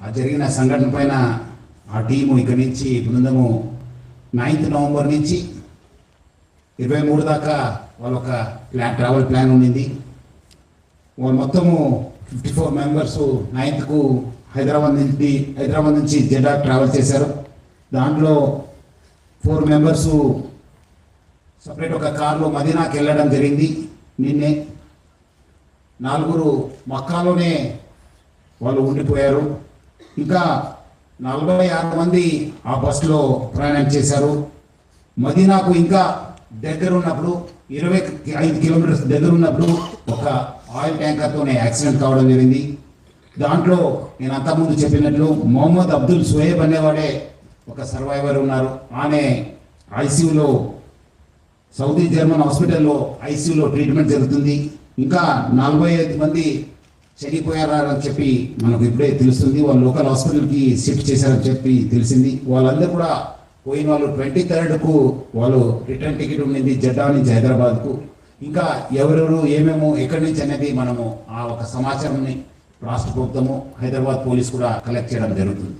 ఆ జరిగిన సంఘటన పైన ఆ టీము ఇక్కడి నుంచి బృందము నైన్త్ నవంబర్ నుంచి ఇరవై మూడు దాకా వాళ్ళ ఒక ప్లాన్ ట్రావెల్ ప్లాన్ ఉండింది. వాళ్ళు మొత్తము ఫిఫ్టీ ఫోర్ మెంబర్స్ నైన్త్కు హైదరాబాద్ నుంచి హైదరాబాద్ నుంచి జెడా ట్రావెల్ చేశారు. దాంట్లో ఫోర్ మెంబర్స్ సపరేట్ ఒక కార్లో మదీనాకి వెళ్ళడం జరిగింది. నిన్నే నలుగురు మక్కాలోనే వాళ్ళు ఉండిపోయారు. ఇంకా నలభై ఆరు మంది ఆ బస్సులో ప్రయాణం చేశారు. మదీనాకు ఇంకా దగ్గర ఉన్నప్పుడు ఇరవై ఐదు కిలోమీటర్స్ దగ్గర ఉన్నప్పుడు ఒక ఆయిల్ ట్యాంకర్తోనే యాక్సిడెంట్ కావడం జరిగింది. దాంట్లో నేను అంతకుముందు చెప్పినట్లు మొహమ్మద్ అబ్దుల్ సుహేబ్ అనేవాడే ఒక సర్వైవర్ ఉన్నారు. ఆమె ఐసీయూలో సౌదీ జర్మన్ హాస్పిటల్లో ఐసీయూలో ట్రీట్మెంట్ జరుగుతుంది. ఇంకా నలభై ఐదు మంది చనిపోయారని చెప్పి మనకు ఇప్పుడే తెలుస్తుంది. వాళ్ళు లోకల్ హాస్పిటల్కి షిఫ్ట్ చేశారని చెప్పి తెలిసింది. వాళ్ళందరూ కూడా పోయిన వాళ్ళు ట్వంటీ థర్డ్కు వాళ్ళు రిటర్న్ టికెట్ ఉండింది జడ్డా నుంచి హైదరాబాద్కు. ఇంకా ఎవరెవరు ఏమేమో ఎక్కడి నుంచి అనేది మనము ఆ ఒక సమాచారాన్ని రాష్ట్ర ప్రభుత్వము హైదరాబాద్ పోలీస్ కూడా కలెక్ట్ చేయడం జరుగుతుంది.